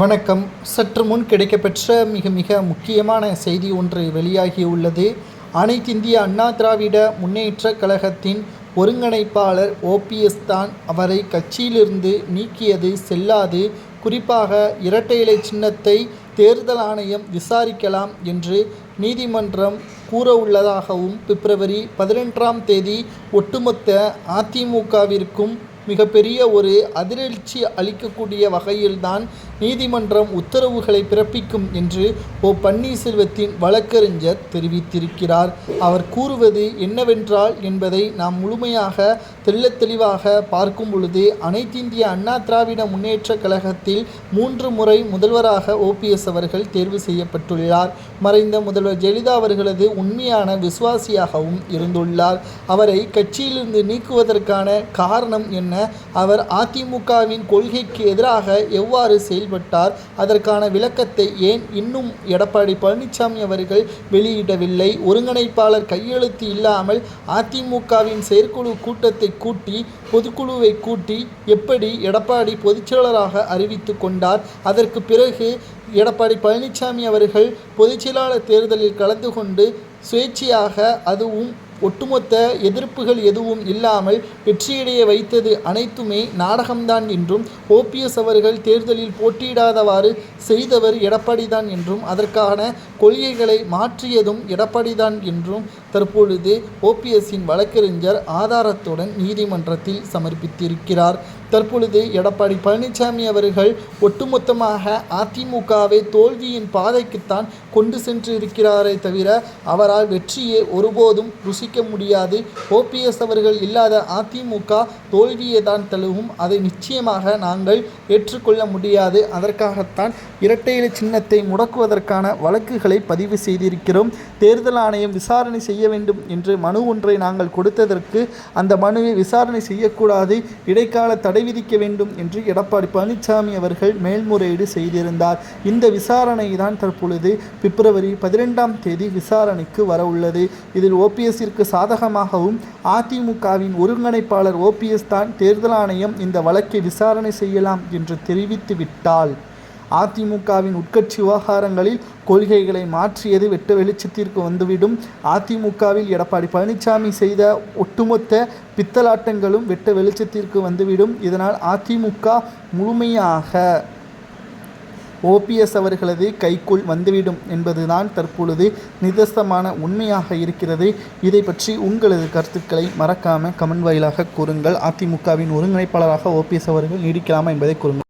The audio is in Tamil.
வணக்கம். சற்று முன் கிடைக்கப்பெற்ற மிக மிக முக்கியமான செய்தி ஒன்று வெளியாகியுள்ளது. அனைத்திந்திய அண்ணா திராவிட முன்னேற்ற கழகத்தின் ஒருங்கிணைப்பாளர் ஓபிஎஸ் தான் அவரை கட்சியிலிருந்து நீக்கியது செல்லாது. குறிப்பாக இரட்டை இலை சின்னத்தை தேர்தல் ஆணையம் விசாரிக்கலாம் என்று நீதிமன்றம் கூறவுள்ளதாகவும் பிப்ரவரி பதினொன்றாம் தேதி ஒட்டுமொத்த அதிமுகவிற்கும் மிகப்பெரிய ஒரு அதிர்ச்சி அளிக்கக்கூடிய வகையில்தான் நீதிமன்றம் உத்தரவுகளை பிறப்பிக்கும் என்று ஓ பன்னீர்செல்வத்தின் வழக்கறிஞர் தெரிவித்திருக்கிறார். அவர் கூறுவது என்னவென்றால் என்பதை நாம் முழுமையாக தெள்ளத் தெளிவாக பார்க்கும் பொழுது அனைத்திந்திய அண்ணா திராவிட முன்னேற்றக் கழகத்தில் மூன்று முறை முதல்வராக ஓபிஎஸ் அவர்கள் தேர்வு செய்யப்பட்டுள்ளார். மறைந்த முதல்வர் ஜெயலலிதா அவர்களது உண்மையான விசுவாசியாகவும் இருந்துள்ளார். அவரை கட்சியிலிருந்து நீக்குவதற்கான காரணம் என்ன? அவர் அதிமுகவின் கொள்கைக்கு எதிராக எவ்வாறு செயல்பட்டார்? அதற்கான விளக்கத்தை ஏன் இன்னும் எடப்பாடி பழனிசாமி அவர்கள் வெளியிடவில்லை? ஒருங்கிணைப்பாளர் கையெழுத்து இல்லாமல் அதிமுகவின் செயற்குழு கூட்டத்தை கூட்டி பொதுக்குழுவை கூட்டி எப்படி எடப்பாடி பொதுச்செயலராக அறிவித்து கொண்டார் அதற்கு பிறகு எடப்பாடி பழனிசாமி அவர்கள் பொதுச்செயலாளர் தேர்தலில் கலந்து கொண்டு சுயேட்சையாக அதுவும் ஒட்டுமொத்த எதிர்ப்புகள் எதுவும் இல்லாமல் வெற்றியடைய வைத்தது அனைத்துமே நாடகம்தான் என்றும் ஓபிஎஸ் அவர்கள் தேர்தலில் போட்டியிடாதவாறு செய்தவர் எடப்பாடிதான் என்றும் அதற்கான கொள்கைகளை மாற்றியதும் எடப்பாடிதான் என்றும் தற்பொழுது ஓபிஎஸ்ஸின் வழக்கறிஞர் ஆதாரத்துடன் நீதிமன்றத்தில் சமர்ப்பித்திருக்கிறார். தற்பொழுது எடப்பாடி பழனிசாமி அவர்கள் ஒட்டுமொத்தமாக அதிமுகவை தோல்வியின் பாதைக்குத்தான் கொண்டு சென்று இருக்கிறாரே தவிர அவரால் வெற்றியை ஒருபோதும் ருசிக்க முடியாது. ஓபிஎஸ் அவர்கள் இல்லாத அதிமுக தோல்வியை தான் தழுவும். அதை நிச்சயமாக நாங்கள் ஏற்றுக்கொள்ள முடியாது. அதற்காகத்தான் இரட்டையில சின்னத்தை முடக்குவதற்கான வழக்குகளை பதிவு செய்திருக்கிறோம். தேர்தல் ஆணையம் விசாரணை செய்ய வேண்டும் என்று மனு ஒன்றை நாங்கள் கொடுத்ததற்கு அந்த மனுவை விசாரணை செய்யக்கூடாது இடைக்கால தடை விதிக்க வேண்டும் என்று எடப்பாடி பழனிசாமி அவர்கள் மேல்முறையீடு செய்திருந்தார். இந்த விசாரணை தான் தற்பொழுது பிப்ரவரி பதிரெண்டாம் தேதி விசாரணைக்கு வர உள்ளது இதில் ஓபிஎஸ்ஸிற்கு சாதகமாகவும் அதிமுகவின் ஒருங்கிணைப்பாளர் ஓபிஎஸ் தான் தேர்தல் ஆணையம் இந்த வழக்கை விசாரணை செய்யலாம் என்று தெரிவித்து விட்டால் அதிமுகவின் உட்கட்சி விவகாரங்களில் கொள்கைகளை மாற்றியது வெட்ட வெளிச்சத்திற்கு வந்துவிடும். அதிமுகவில் எடப்பாடி பழனிசாமி செய்த ஒட்டுமொத்த பித்தலாட்டங்களும் வெட்ட வெளிச்சத்திற்கு வந்துவிடும். இதனால் அதிமுக முழுமையாக ஓபிஎஸ் அவர்களது கைக்குள் வந்துவிடும் என்பதுதான் தற்பொழுது நிதர்சமான உண்மையாக இருக்கிறது. இதை பற்றி உங்களது கருத்துக்களை மறக்காமல் கமெண்ட் வாயிலாக கூறுங்கள். அதிமுகவின் ஒருங்கிணைப்பாளராக ஓபிஎஸ் அவர்கள் நீடிக்கலாமா என்பதை கூறுங்கள்.